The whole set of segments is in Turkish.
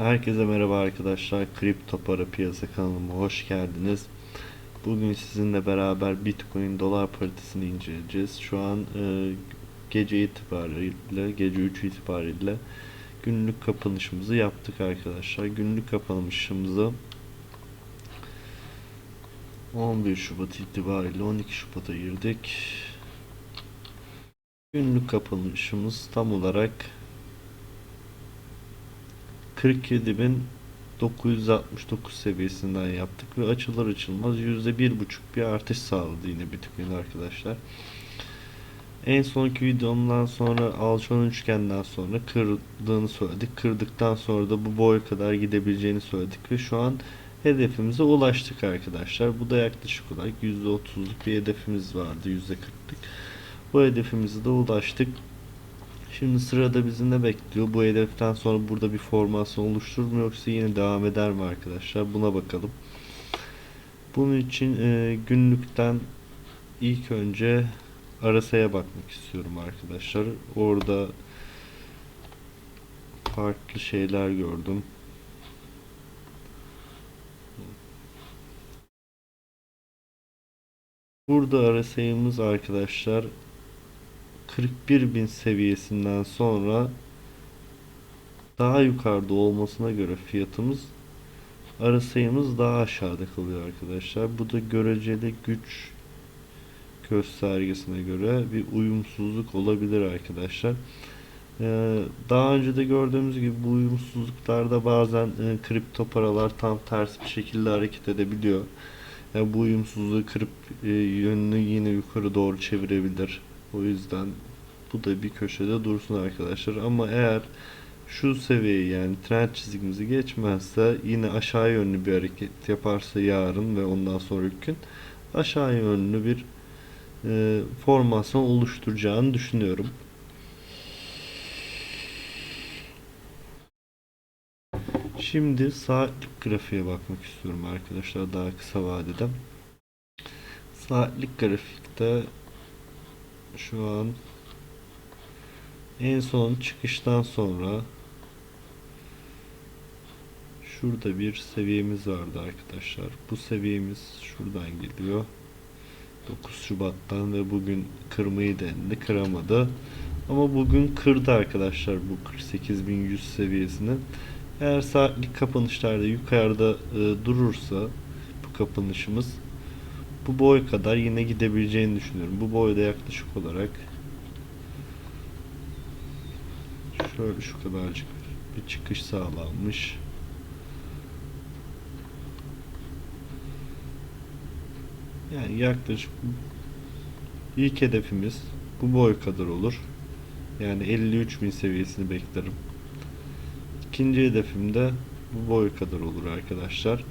Herkese merhaba arkadaşlar. Kripto para piyasa kanalıma hoş geldiniz. Bugün sizinle beraber Bitcoin dolar paritesini inceleyeceğiz. Şu an e, gece itibariyle, gece 3 itibariyle günlük kapanışımızı yaptık arkadaşlar. Günlük kapanışımızı 11 Şubat itibariyle 12 Şubat'a girdik. Günlük kapanışımız tam olarak 47.969 seviyesinden yaptık ve açılır açılmaz %1.5 bir artış sağladı yine Bitcoin arkadaşlar. En sonki videomdan sonra alçon üçgenden sonra kırdığını söyledik. Kırdıktan sonra da bu boy kadar gidebileceğini söyledik ve şu an hedefimize ulaştık arkadaşlar. Bu da yaklaşık olarak %30'luk bir hedefimiz vardı. %40'lık. Bu hedefimize de ulaştık. Şimdi sırada bizi ne bekliyor? Bu hedeften sonra burada bir formasyon oluşturur mu yoksa yine devam eder mi arkadaşlar? Buna bakalım. Bunun için e, günlükten ilk önce arasaya bakmak istiyorum arkadaşlar. Orada farklı şeyler gördüm. Burada ara sayımız arkadaşlar 41.000 seviyesinden sonra daha yukarıda olmasına göre fiyatımız ara sayımız daha aşağıda kalıyor arkadaşlar. Bu da göreceli güç göstergesine göre bir uyumsuzluk olabilir arkadaşlar. Ee, daha önce de gördüğümüz gibi bu uyumsuzluklarda bazen e, kripto paralar tam ters bir şekilde hareket edebiliyor. Yani bu uyumsuzluğu kırıp e, yönünü yine yukarı doğru çevirebilir. O yüzden bu da bir köşede dursun arkadaşlar. Ama eğer şu seviyeyi yani trend çizgimizi geçmezse yine aşağı yönlü bir hareket yaparsa yarın ve ondan sonraki gün aşağı yönlü bir e, formasyon oluşturacağını düşünüyorum. Şimdi saatlik grafiğe bakmak istiyorum arkadaşlar daha kısa vadede. Saatlik grafikte şu an en son çıkıştan sonra şurada bir seviyemiz vardı arkadaşlar. Bu seviyemiz şuradan geliyor. 9 Şubat'tan ve bugün kırmayı denedi. Kıramadı. Ama bugün kırdı arkadaşlar bu 48.100 seviyesini. Eğer saatlik kapanışlarda yukarıda e, durursa bu kapanışımız bu boy kadar yine gidebileceğini düşünüyorum. Bu boyda yaklaşık olarak şöyle şu kadarcık bir çıkış sağlanmış. Yani yaklaşık ilk hedefimiz bu boy kadar olur. Yani 53.000 seviyesini beklerim. İkinci hedefim de bu boy kadar olur arkadaşlar.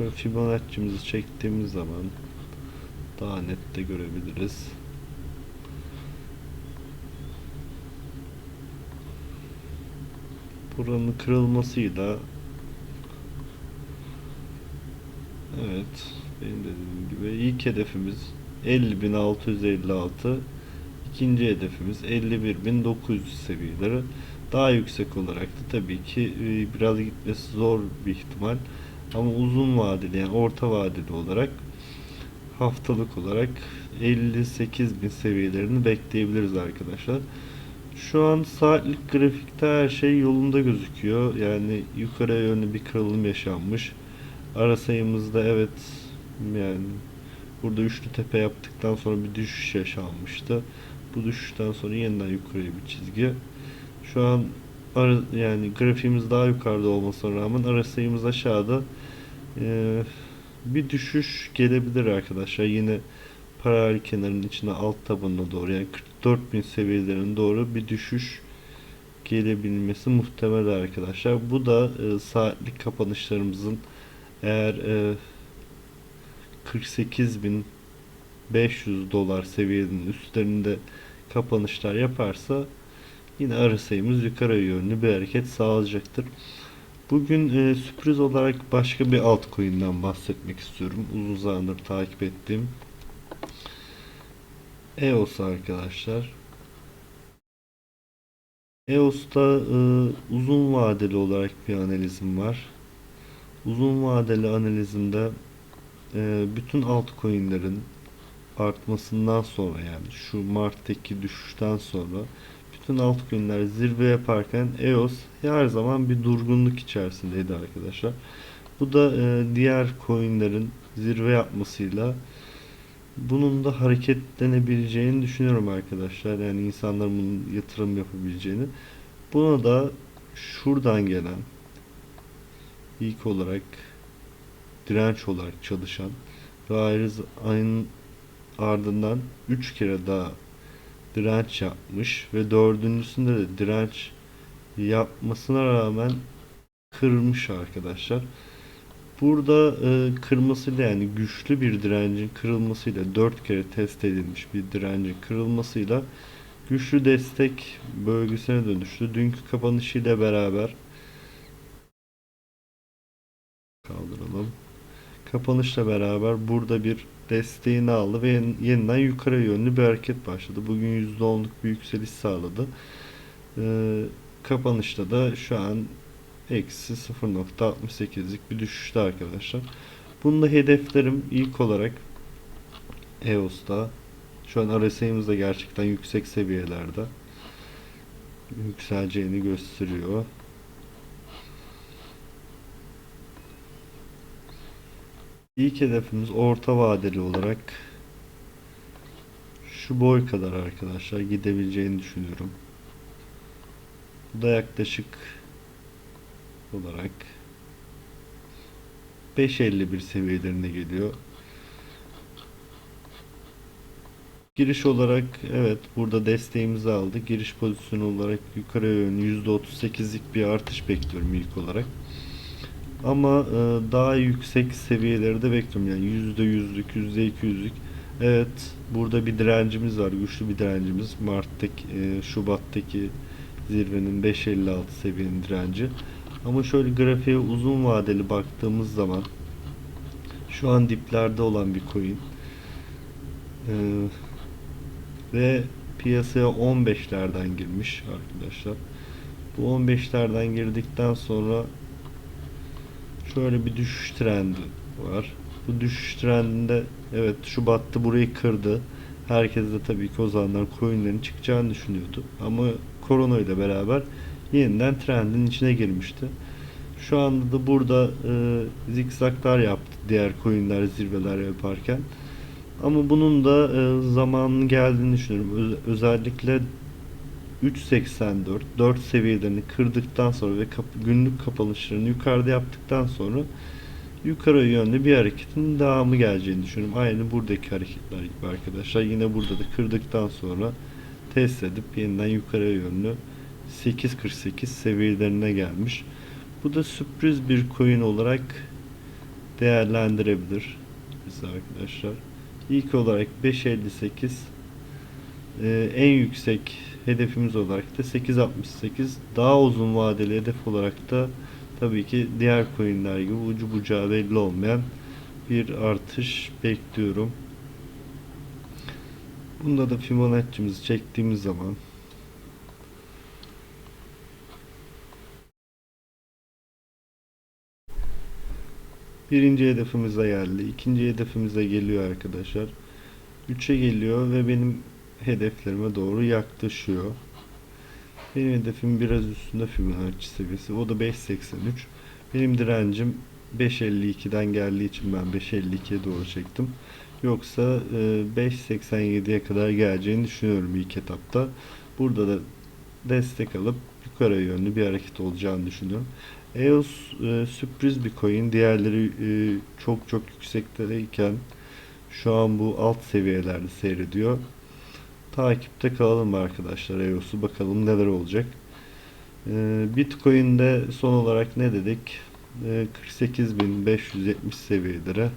Şöyle Fibonacci'mizi çektiğimiz zaman daha net de görebiliriz. Buranın kırılmasıyla Evet benim dediğim gibi ilk hedefimiz 50.656 ikinci hedefimiz 51.900 seviyeleri daha yüksek olarak da tabii ki e, biraz gitmesi zor bir ihtimal ama uzun vadeli yani orta vadeli olarak haftalık olarak 58 bin seviyelerini bekleyebiliriz arkadaşlar. Şu an saatlik grafikte her şey yolunda gözüküyor. Yani yukarı yönlü bir kırılım yaşanmış. Ara sayımızda evet yani burada üçlü tepe yaptıktan sonra bir düşüş yaşanmıştı. Bu düşüşten sonra yeniden yukarıya bir çizgi. Şu an ara, yani grafiğimiz daha yukarıda olmasına rağmen ara sayımız aşağıda. Ee, bir düşüş gelebilir arkadaşlar. Yine paralel kenarın içine alt tabanına doğru yani 44.000 seviyelerine doğru bir düşüş gelebilmesi muhtemel arkadaşlar. Bu da e, saatlik kapanışlarımızın eğer e, 48.500 dolar seviyenin üstlerinde kapanışlar yaparsa yine ara sayımız yukarı yönlü bir hareket sağlayacaktır. Bugün e, sürpriz olarak başka bir altcoin'den bahsetmek istiyorum. Uzun zamandır takip ettiğim EOS arkadaşlar. EOS'ta e, uzun vadeli olarak bir analizim var. Uzun vadeli analizimde e, bütün altcoin'lerin artmasından sonra yani şu Mart'taki düşüşten sonra bütün altcoin'ler zirve yaparken EOS her zaman bir durgunluk içerisindeydi arkadaşlar. Bu da e, diğer coin'lerin zirve yapmasıyla bunun da hareketlenebileceğini düşünüyorum arkadaşlar. Yani insanların bunun yatırım yapabileceğini. Buna da şuradan gelen ilk olarak direnç olarak çalışan ve ayrı ardından 3 kere daha direnç yapmış ve dördüncüsünde de direnç yapmasına rağmen kırmış arkadaşlar. Burada e, kırmasıyla yani güçlü bir direncin kırılmasıyla 4 kere test edilmiş bir direncin kırılmasıyla güçlü destek bölgesine dönüştü. Dünkü kapanışıyla beraber Kapanışla beraber burada bir desteğini aldı ve yeniden yukarı yönlü bir hareket başladı. Bugün %10'luk bir yükseliş sağladı. Ee, kapanışta da şu an eksi 0.68'lik bir düşüşte arkadaşlar. Bunda hedeflerim ilk olarak EOS'ta şu an RSI'miz de gerçekten yüksek seviyelerde yükseleceğini gösteriyor. İlk hedefimiz orta vadeli olarak şu boy kadar arkadaşlar gidebileceğini düşünüyorum. Bu da yaklaşık olarak 5.51 seviyelerine geliyor. Giriş olarak evet burada desteğimizi aldık. Giriş pozisyonu olarak yukarı yönlü %38'lik bir artış bekliyorum ilk olarak. Ama e, daha yüksek seviyeleri de bekliyorum. Yani %100'lük, %200'lük. Evet burada bir direncimiz var. Güçlü bir direncimiz. Mart'taki, e, Şubat'taki zirvenin 5.56 seviyenin direnci. Ama şöyle grafiğe uzun vadeli baktığımız zaman şu an diplerde olan bir coin ee, ve piyasaya 15'lerden girmiş arkadaşlar. Bu 15'lerden girdikten sonra şöyle bir düşüş trendi var. Bu düşüş trendinde evet Şubat'ta burayı kırdı. Herkes de tabii ki o zamanlar coinlerin çıkacağını düşünüyordu. Ama korona ile beraber yeniden trendin içine girmişti. Şu anda da burada e, zikzaklar yaptı diğer coinler zirveler yaparken. Ama bunun da e, zamanın geldiğini düşünüyorum. Öz, özellikle 3.84 4 seviyelerini kırdıktan sonra ve kap, günlük kapanışlarını yukarıda yaptıktan sonra yukarı yönlü bir hareketin devamı geleceğini düşünüyorum. Aynı buradaki hareketler gibi arkadaşlar. Yine burada da kırdıktan sonra test edip yeniden yukarı yönlü 8.48 seviyelerine gelmiş. Bu da sürpriz bir coin olarak değerlendirebilir biz arkadaşlar. İlk olarak 5.58 ee, en yüksek hedefimiz olarak da 8.68 daha uzun vadeli hedef olarak da tabii ki diğer coinler gibi ucu bucağı belli olmayan bir artış bekliyorum. Bunda da Fibonacci'mizi çektiğimiz zaman Birinci hedefimize geldi. ikinci hedefimize geliyor arkadaşlar. 3'e geliyor ve benim hedeflerime doğru yaklaşıyor. Benim hedefim biraz üstünde Fibonacci seviyesi. O da 5.83. Benim direncim 5.52'den geldiği için ben 5.52'ye doğru çektim. Yoksa 5.87'ye kadar geleceğini düşünüyorum ilk etapta. Burada da destek alıp yukarı yönlü bir hareket olacağını düşünüyorum. EOS e, sürpriz bir coin. Diğerleri e, çok çok yüksekteyken şu an bu alt seviyelerde seyrediyor. Takipte kalalım arkadaşlar EOS'u. Bakalım neler olacak. E, Bitcoin'de son olarak ne dedik? E, 48.570 seviyeleri.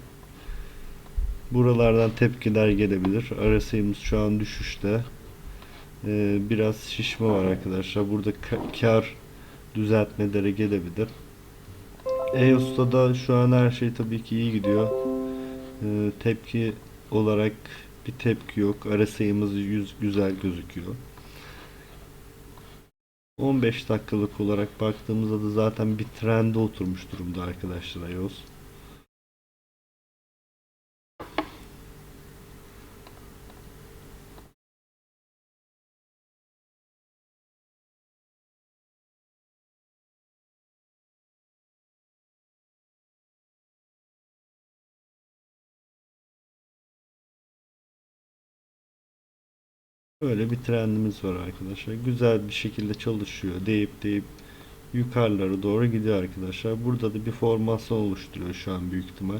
Buralardan tepkiler gelebilir. RSI'miz şu an düşüşte. E, biraz şişme var arkadaşlar. Burada kar düzeltmeleri gelebilir. EOS'ta da şu an her şey tabii ki iyi gidiyor. Ee, tepki olarak bir tepki yok. RSI'miz yüz güzel gözüküyor. 15 dakikalık olarak baktığımızda da zaten bir trende oturmuş durumda arkadaşlar iOS. Böyle bir trendimiz var arkadaşlar. Güzel bir şekilde çalışıyor. Deyip deyip yukarılara doğru gidiyor arkadaşlar. Burada da bir formasyon oluşturuyor şu an büyük ihtimal.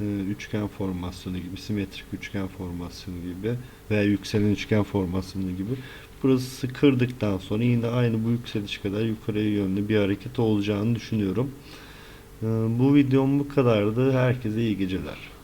Ee, Üçgen formasyonu gibi, simetrik üçgen formasyonu gibi veya yükselen üçgen formasyonu gibi. Burası kırdıktan sonra yine aynı bu yükseliş kadar yukarıya yönlü bir hareket olacağını düşünüyorum. Ee, Bu videom bu kadardı. Herkese iyi geceler.